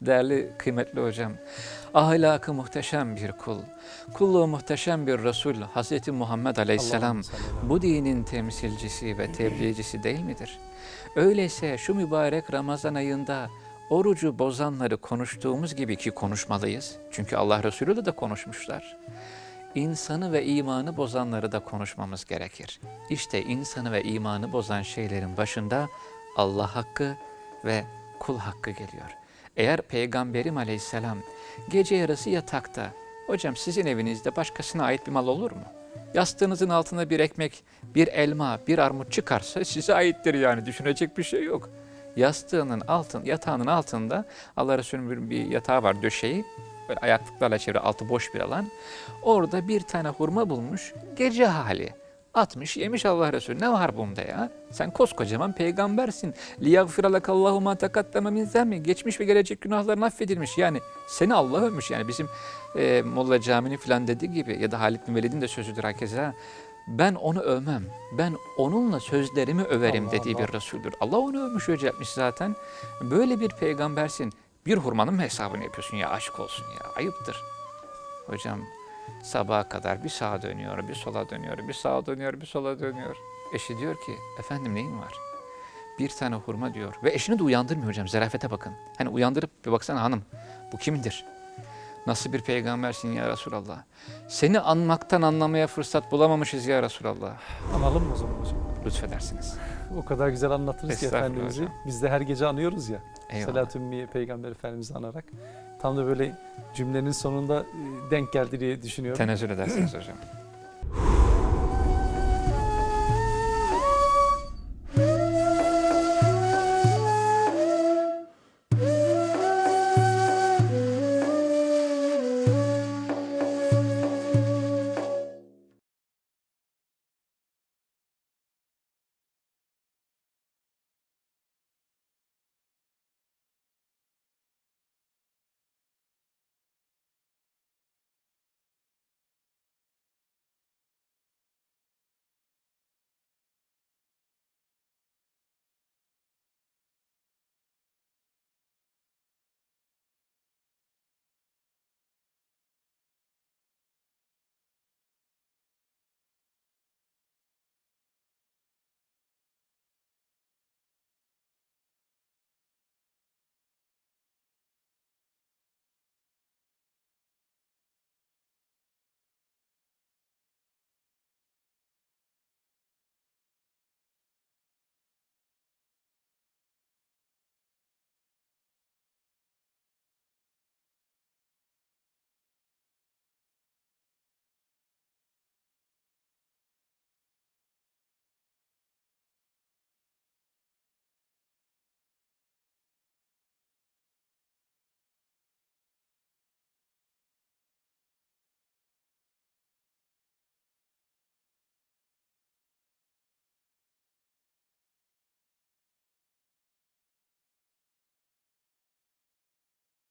Değerli kıymetli hocam, ahlakı muhteşem bir kul, kulluğu muhteşem bir Resul, Hz. Muhammed Aleyhisselam bu dinin temsilcisi ve tebliğcisi değil midir? Öyleyse şu mübarek Ramazan ayında orucu bozanları konuştuğumuz gibi ki konuşmalıyız. Çünkü Allah Resulü de konuşmuşlar. İnsanı ve imanı bozanları da konuşmamız gerekir. İşte insanı ve imanı bozan şeylerin başında Allah hakkı ve kul hakkı geliyor. Eğer Peygamberim aleyhisselam gece yarısı yatakta, hocam sizin evinizde başkasına ait bir mal olur mu? Yastığınızın altına bir ekmek, bir elma, bir armut çıkarsa size aittir yani düşünecek bir şey yok. Yastığının altın, yatağının altında Allah Resulü'nün bir yatağı var döşeği, böyle ayaklıklarla çevre altı boş bir alan. Orada bir tane hurma bulmuş, gece hali. Atmış yemiş Allah Resulü. Ne var bunda ya? Sen koskocaman peygambersin. Liyagfiralakallahu ma takaddeme min zemmi. Geçmiş ve gelecek günahların affedilmiş. Yani seni Allah övmüş. Yani bizim e, Molla Cami'nin filan dediği gibi ya da Halid bin Velid'in de sözüdür herkese. Ben onu övmem. Ben onunla sözlerimi överim Allah dediği Allah. bir Resul'dür. Allah onu övmüş, öceltmiş zaten. Böyle bir peygambersin. Bir hurmanın mı hesabını yapıyorsun ya aşk olsun ya ayıptır. Hocam sabaha kadar bir sağa dönüyor, bir sola dönüyor, bir sağa dönüyor, bir sola dönüyor. Eşi diyor ki, efendim neyin var? Bir tane hurma diyor. Ve eşini de uyandırmıyor hocam, zerafete bakın. Hani uyandırıp bir baksana hanım, bu kimdir? Nasıl bir peygambersin ya Resulallah? Seni anmaktan anlamaya fırsat bulamamışız ya Resulallah. Analım mı o zaman hocam? Lütfedersiniz. O kadar güzel anlatırız ki Efendimiz'i. hocam. Biz de her gece anıyoruz ya. Eyvallah. Salat-ı Ümmiye Peygamber Efendimiz'i anarak. Tam da böyle cümlenin sonunda e, denk geldi diye düşünüyorum. Tenezzül edersiniz hocam.